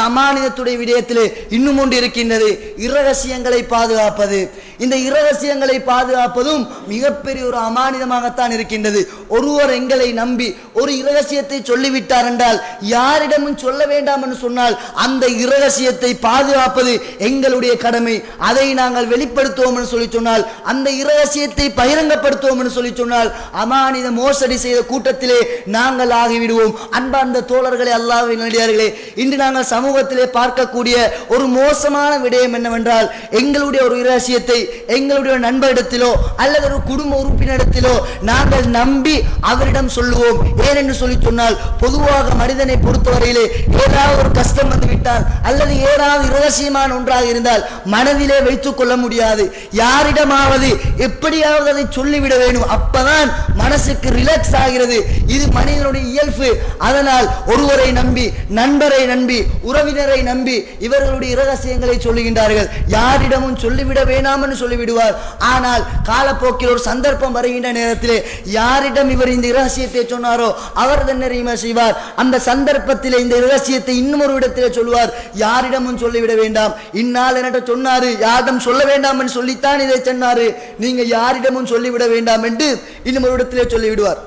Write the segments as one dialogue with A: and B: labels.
A: அமானிதத்துடைய விடயத்திலே இன்னும் ஒன்று இருக்கின்றது. இரகசியங்களை பாதுகாப்பது. இந்த இரகசியங்களை பாதுகாப்பதும் மிகப்பெரிய ஒரு அமானிதமாகத்தான் இருக்கின்றது. ஒருவர் எங்களை நம்பி ஒரு இரகசியத்தை சொல்லிவிட்டார் என்றால் யாரிடமும் சொல்ல வேண்டாம் என்று சொன்னால் அந்த இரகசியத்தை பாதுகாப்பது எங்களுடைய கடமை. அதை நாங்கள் வெளிப்படுத்துவோம் என்று சொல்லி சொன்னால் அந்த இரகசியத்தை பகிரங்கப்படுத்துவோம் என்று சொல்லி சொன்னால் அமானித மோசடி செய்த கூட்டத்திலே நாங்கள் ஆகிவிடுவோம். அன்பார்ந்த தோழர்களே அல்லாவின் நடிகார்களே இன்று நாங்கள் சமூகத்திலே பார்க்கக்கூடிய ஒரு மோசமான விடயம் என்னவென்றால் எங்களுடைய ஒரு இரகசியத்தை எங்களுடைய நண்பரிடத்திலோ அல்லது ஒரு குடும்ப உறுப்பினரிடத்திலோ நாங்கள் நம்பி அவரிடம் சொல்லுவோம். ஏனென்று சொல்லி சொன்னால் பொதுவாக மனிதனை பொறுத்தவரையிலே ஏதாவது ஒரு கஷ்டம் வந்து விட்டால் அல்லது ஏதாவது இரகசியமான ஒன்றாக இருந்தால் மனதிலே வைத்துக் கொள்ள முடியாது. யாரிடமாவது எப்படியாவது அதை சொல்லிவிட வேண்டும். அப்பதான் மனசுக்கு ரிலாக்ஸ் ஆகிறது. இது மனிதனுடைய இயல்பு. அதனால் ஒருவரை நம்பி நண்பரை நம்பி உறவினரை நம்பி இவர்களுடைய இரகசியங்களை சொல்லுகின்றார்கள். யாரிடமும் சொல்லிவிட வேணாம் என்று சொல்லிவிடுவார். ஆனால் காலப்போக்கில் ஒரு சந்தர்ப்பம் வருகின்ற நேரத்தில் யாரிடம் இவர் இந்த இரகசியத்தை சொன்னாரோ அவர் என்ன செய்வார். அந்த சந்தர்ப்பத்தில் இந்த இரகசியத்தை இன்னும் ஒரு இடத்திலே சொல்லுவார். யாரிடமும் சொல்லிவிட வேண்டாம். இந்நாள் என்கிட்ட சொன்னாரு யாரிடம் சொல்ல வேண்டாம் என்று சொல்லித்தான் இதை சொன்னாரு. நீங்க யாரிடமும் சொல்லிவிட வேண்டாம் என்று இன்னும் ஒரு இடத்திலே சொல்லிவிடுவார்.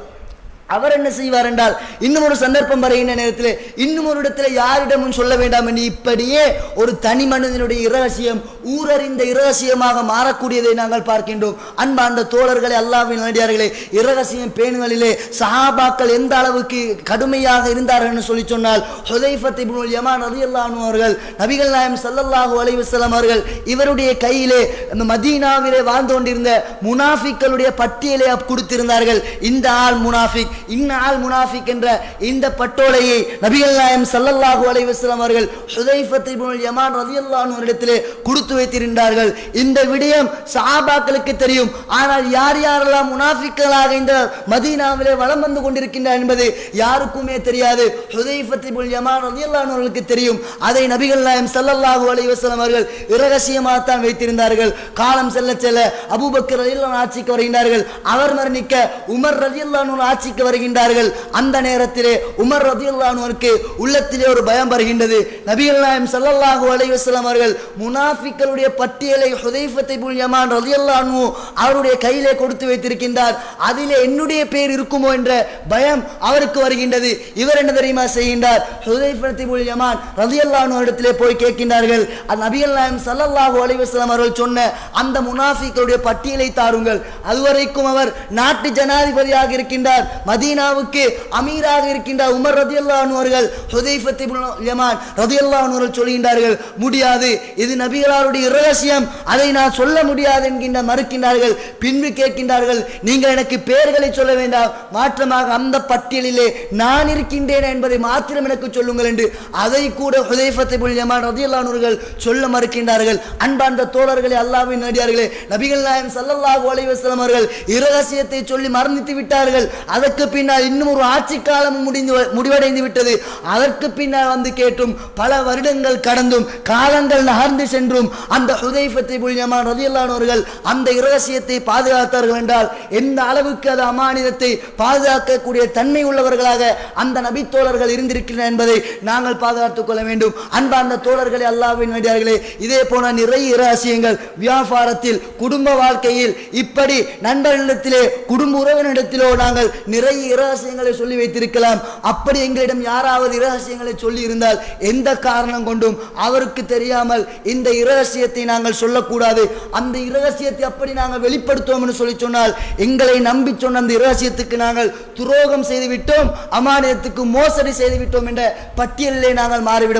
A: அவர் என்ன செய்வார் என்றால் இன்னும் ஒரு சந்தர்ப்பம் வருகின்ற நேரத்தில் இன்னும் ஒரு இடத்துல யாரிடமும் சொல்ல வேண்டாம் என்று இப்படியே ஒரு தனி மனிதனுடைய இரகசியம் ஊரறிந்த இரகசியமாக மாறக்கூடியதை நாங்கள் பார்க்கின்றோம். அன்பார்ந்த தோழர்களை அல்லாவின் நடிகார்களே இரகசியம் பேணுகளிலே சஹாபாக்கள் எந்த அளவுக்கு கடுமையாக இருந்தார்கள் என்று சொல்லி சொன்னால் ஹுதைஃபத் இப்னுல் யமான் ரலியல்லாஹு அவர்கள் நபிகள் நாயம் சல்லல்லாஹு அலைவசலம் அவர்கள் இவருடைய கையிலே அந்த மதீனாவிலே வாழ்ந்து கொண்டிருந்த முனாஃபிக்களுடைய பட்டியலை கொடுத்திருந்தார்கள். இந்த ஆள் முனாஃபிக். இன்ன முனாஃபிக் என்ற இந்த பட்டோலையை நபிகள் நாயம் சல்லல்லாஹு அலைஹி அவர்கள் ஹுதைஃபத் இப்னுல் யமான் ரதியல்லான் அன்ஹு இடத்திலே கொடுத்து வைத்திருந்தார்கள். இந்த விடயம் சஹாபாக்களுக்கு தெரியும். ஆனால் யார் யாரெல்லாம் முனாஃபிக்களாக இந்த மதீனாவிலே வளம் வந்து கொண்டிருக்கின்றார் என்பது யாருக்குமே தெரியாது. ஹுதைஃபத் இப்னுல் யமான் ரதியல்லான் அவர்களுக்கு தெரியும். அதை நபிகள் நாயம் சல்லல்லாஹு அலைஹி அவர்கள் இரகசியமாக தான் வைத்திருந்தார்கள். காலம் செல்ல செல்ல அபூபக்கர் ரதியல்லான் ஆட்சிக்கு வருகின்றார்கள். அவர் மரணிக்க உமர் ரதியல்லான் ஆட்சிக்கு வருகின்றார்கள். அந்த நேரத்திலே உமர் ரலியல்லாஹு உள்ளத்திலே ஒரு பயம் வருகின்றது. நபிகள் நாயம் சல்லல்லாஹு அலைஹி அவர்கள் முனாஃபிக்களுடைய பட்டியலை ஹுதைஃபத்தை இப்னுல் ரதியுல்லானு அவருடைய கையிலே கொடுத்து வைத்திருக்கின்றார். அதிலே என்னுடைய பேர் இருக்குமோ என்ற பயம் அவருக்கு வருகின்றது. இவர் என்ன தெரியுமா செய்கின்றார்? ஹுதைஃபத்தை இப்னுல் யமான் இடத்திலே போய் கேட்கின்றார்கள். அந்த நபிகள் நாயம் சல்லல்லாஹு அலைஹி அவர்கள் சொன்ன அந்த முனாஃபிக்களுடைய பட்டியலை தாருங்கள். அதுவரைக்கும் அவர் நாட்டு ஜனாதிபதியாக இருக்கின்றார். மதீனாவுக்கு அமீராக இருக்கின்ற உமர் ரதி அன்ஹு அவர்கள் ஹுதைஃபத் யமான் ரதியல்லாஹு அவர்கள் சொல்கின்றார்கள் முடியாது. இது நபிகளாருடைய இரகசியம். அதை நான் சொல்ல முடியாது என்கின்ற மறுக்கின்றார்கள் பின்பு கேட்கின்றார்கள் நீங்கள் எனக்கு பெயர்களை சொல்ல வேண்டாம். மாற்றமாக அந்த பட்டியலிலே நான் இருக்கின்றேன் என்பதை மாத்திரம் எனக்கு சொல்லுங்கள் என்று அதை கூட ஹுதைஃபத் யமான் ரதி அன்ஹு அவர்கள் சொல்ல மறுக்கின்றார்கள். அன்பார்ந்த தோழர்களே அல்லாவின் நடிகார்களே நபிகள் நாயம் சல்லல்லாஹு அலைவசலம் அவர்கள் இரகசியத்தை சொல்லி மரணித்து விட்டார்கள். அதற்கு பின்னால் இன்னும் ஒரு ஆட்சி காலம் முடிந்து முடிவடைந்து விட்டது. அதற்கு பின்னால் வந்து கேட்டும் பல வருடங்கள் கடந்தும் காலங்கள் நகர்ந்து சென்றும் அந்த ஹுதைஃபத்தை புல்யமான் ரதியல்லானவர்கள் அந்த இரகசியத்தை பாதுகாத்தார்கள் என்றால் எந்த அளவுக்கு அது அமானிதத்தை பாதுகாக்கக்கூடிய தன்மை உள்ளவர்களாக அந்த நபித்தோழர்கள் இருந்திருக்கின்றனர் என்பதை நாங்கள் பாதுகாத்துக் கொள்ள வேண்டும். அன்பார்ந்த தோழர்களே அல்லாவின் வேண்டியார்களே இதே போன நிறைய இரகசியங்கள் வியாபாரத்தில் குடும்ப வாழ்க்கையில் இப்படி நண்பர்களிடத்திலே குடும்ப உறவினரிடத்திலோ நாங்கள் நிறைய நிறைய இரகசியங்களை சொல்லி வைத்திருக்கலாம். அப்படி எங்களிடம் யாராவது இரகசியங்களை சொல்லி இருந்தால் எந்த காரணம் கொண்டும் அவருக்கு தெரியாமல் இந்த இரகசியத்தை நாங்கள் சொல்லக்கூடாது. அந்த இரகசியத்தை அப்படி நாங்கள் வெளிப்படுத்துவோம்னு சொல்லி சொன்னால் எங்களை நம்பி சொன்ன அந்த இரகசியத்துக்கு நாங்கள் துரோகம் செய்துவிட்டோம் அமானியத்துக்கு மோசடி செய்துவிட்டோம் என்ற பட்டியலிலே நாங்கள் மாறிவிட